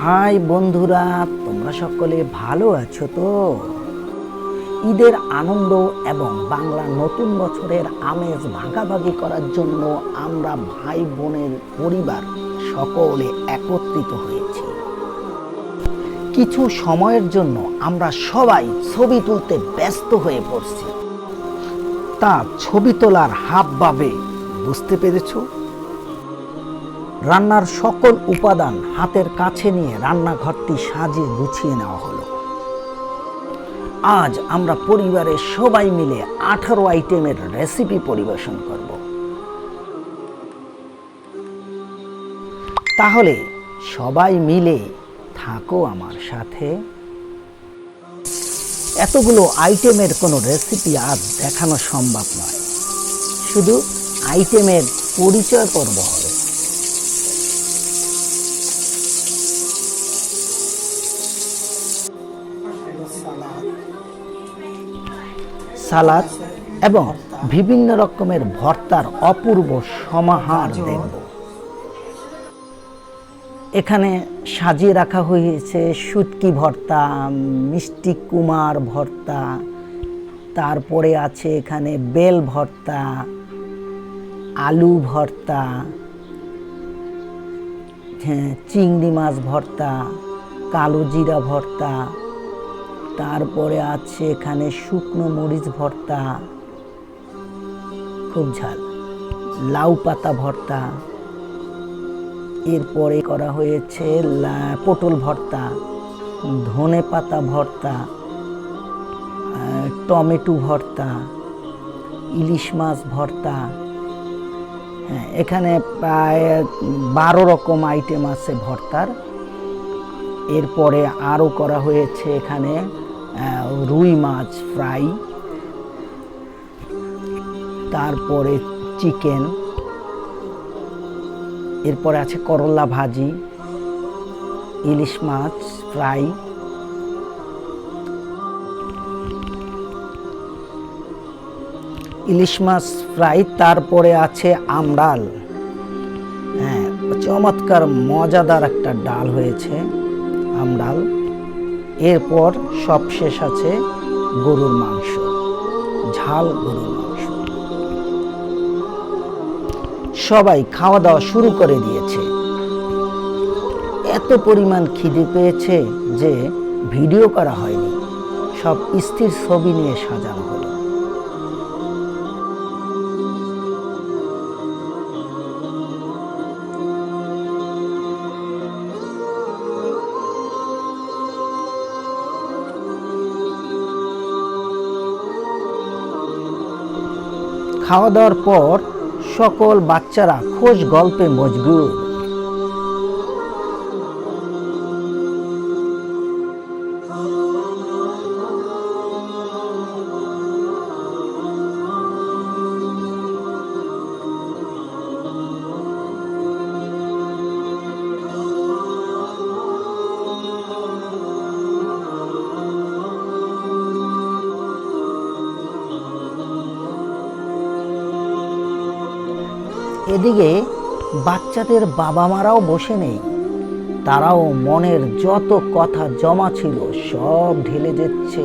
High বন্ধুরা, তোমরা সকলে ভালো আছো তো? ঈদের আনন্দ এবং বাংলা নতুন বছরের আমেজ ভাগাভাগি করার জন্য আমরা ভাই বোনের পরিবার সকলে একত্রিত হয়েছি। কিছু সময়ের জন্য আমরা সবাই ছবি তুলতে ব্যস্ত হয়ে পড়ছি। তা ছবি তোলার হাব ভাবে বুঝতে পেরেছ? রান্নার সকল উপাদান হাতের কাছে নিয়ে রান্নাঘরটি সাজিয়ে গুছিয়ে নেওয়া হলো। আজ আমরা পরিবারের সবাই মিলে আঠারো আইটেমের রেসিপি পরিবেশন করব। তাহলে সবাই মিলে থাকো আমার সাথে। এতগুলো আইটেমের কোনো রেসিপি আজ দেখানো সম্ভব নয়। শুধু আইটেমের পরিচয় পর্ব হবে। সালাদ এবং বিভিন্ন রকমের ভর্তার অপূর্ব সমাহার দেখব। এখানে সাজিয়ে রাখা হয়েছে শুটকি ভর্তা, মিষ্টি কুমার ভর্তা, তারপরে আছে এখানে বেল ভর্তা, আলু ভর্তা হ্যাঁ চিংড়ি মাছ ভর্তা, কালো জিরা ভর্তা, তারপরে আছে এখানে শুকনো মরিচ ভর্তা, খুব ঝাল, লাউ পাতা ভর্তা। এরপরে করা হয়েছে পটল ভর্তা, ধনে পাতা ভর্তা টমেটো ভর্তা, ইলিশ মাছ ভর্তা। হ্যাঁ এখানে প্রায় বারো রকম আইটেম আছে ভর্তার। এরপরে আরও করা হয়েছে এখানে রুই মাছ ফ্রাই, তারপরে চিকেন। এরপরে আছে করলা ভাজি, ইলিশ মাছ, ফ্রাই। ইলিশ মাছ, ফ্রাই, তারপরে আছে আমডাল। হ্যাঁ চমৎকার, মজাদার একটা ডাল হয়েছে, আমডাল। এরপর সবশেষ আছে গরুর মাংস, ঝাল গরুর মাংস। সবাই খাওয়া দাওয়া শুরু করে দিয়েছে। এত পরিমাণ খিদে পেয়েছে যে ভিডিও করা হয়নি। সব স্থির ছবি নিয়ে সাজানো হলো। খাওয়া দাওয়ার পর সকল বাচ্চারা খোশ গল্পে মজগুর এদিকে বাচ্চাদের বাবা মারাও বসে নেই। তারাও মনের যত কথা জমা ছিল সব ঢেলে যাচ্ছে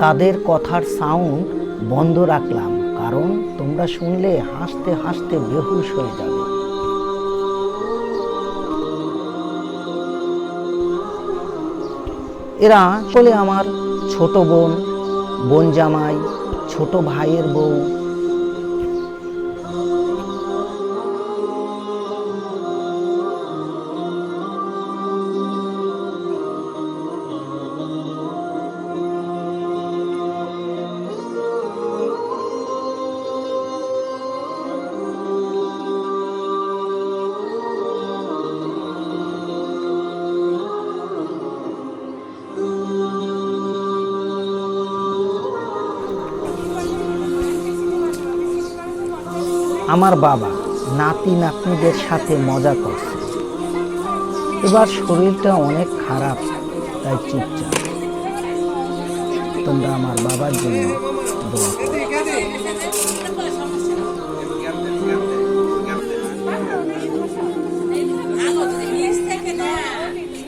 তাদের কথার সাউন্ড বন্ধ রাখলাম, কারণ তোমরা শুনলে হাসতে হাসতে বেহুশ হয়ে যাবে। এরা চলে আমার ছোট বোন বোন জামাই ছোট ভাইয়ের বউ। আমার বাবা নাতি নাতনিদের সাথে মজা করছে। এবার শরীরটা অনেক খারাপ, তাই চুপচাপ। তোমরা আমার বাবার জন্য দোয়া করো।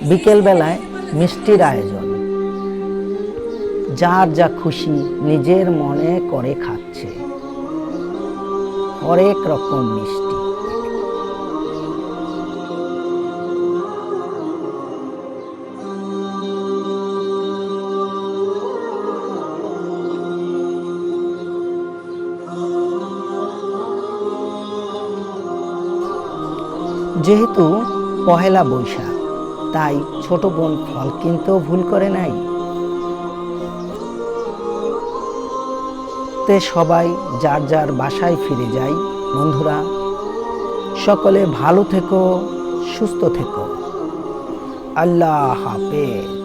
বিকেল বেলায় মিষ্টির আয়োজন। যার যা খুশি নিজের মনে করে খাচ্ছে হরেক রকম মিষ্টি। যেহেতু পহেলা বৈশাখ তাই ছোট বোন ফল কিনতেও ভুল করে নাই। তে সবাই যার যার বাসায় ফিরে যাই। বন্ধুরা, সকলে ভালো থেকো, সুস্থ থেকো। আল্লাহ হাফেজ।